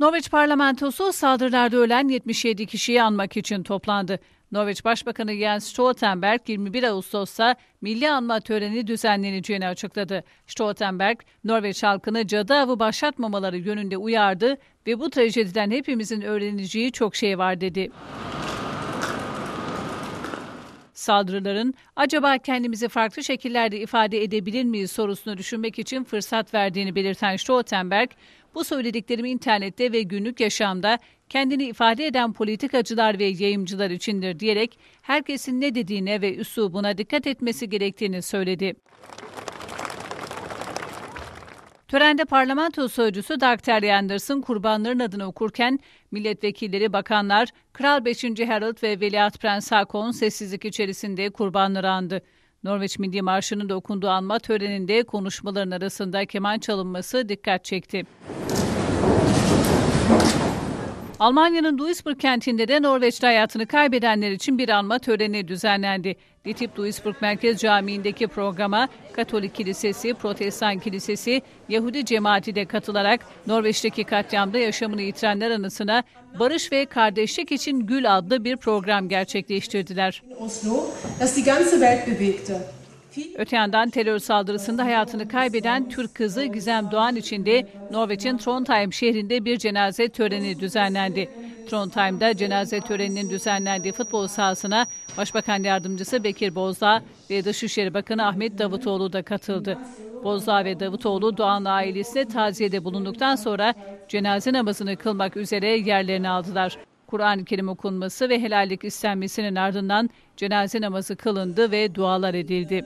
Norveç parlamentosu saldırılarda ölen 77 kişiyi anmak için toplandı. Norveç Başbakanı Jens Stoltenberg 21 Ağustos'ta milli anma töreni düzenleneceğini açıkladı. Stoltenberg, Norveç halkını cadı avı başlatmamaları yönünde uyardı ve bu trajediden hepimizin öğreneceği çok şey var dedi. Saldırıların acaba kendimizi farklı şekillerde ifade edebilir miyiz sorusunu düşünmek için fırsat verdiğini belirten Stoltenberg, bu söylediklerimi internette ve günlük yaşamda kendini ifade eden politikacılar ve yayımcılar içindir diyerek herkesin ne dediğine ve üslubuna dikkat etmesi gerektiğini söyledi. Törende parlamento sözcüsü Doug Terry Anderson kurbanların adını okurken milletvekilleri, bakanlar, Kral 5. Harold ve Veliaht Prens Haakon sessizlik içerisinde kurbanları andı. Norveç Milli Marşı'nın da okunduğu anma töreninde konuşmaların arasında keman çalınması dikkat çekti. Almanya'nın Duisburg kentinde de Norveç'te hayatını kaybedenler için bir anma töreni düzenlendi. Ditip Duisburg Merkez Camii'ndeki programa Katolik Kilisesi, Protestan Kilisesi, Yahudi cemaati de katılarak Norveç'teki katliamda yaşamını yitirenler anısına Barış ve Kardeşlik için Gül adlı bir program gerçekleştirdiler. Oslo, Öte yandan terör saldırısında hayatını kaybeden Türk kızı Gizem Doğan için de Norveç'in Trondheim şehrinde bir cenaze töreni düzenlendi. Trondheim'da cenaze töreninin düzenlendiği futbol sahasına Başbakan Yardımcısı Bekir Bozdağ ve Dışişleri Bakanı Ahmet Davutoğlu da katıldı. Bozdağ ve Davutoğlu Doğan ailesine taziyede bulunduktan sonra cenaze namazını kılmak üzere yerlerini aldılar. Kur'an-ı Kerim okunması ve helallik istenmesinin ardından cenaze namazı kılındı ve dualar edildi.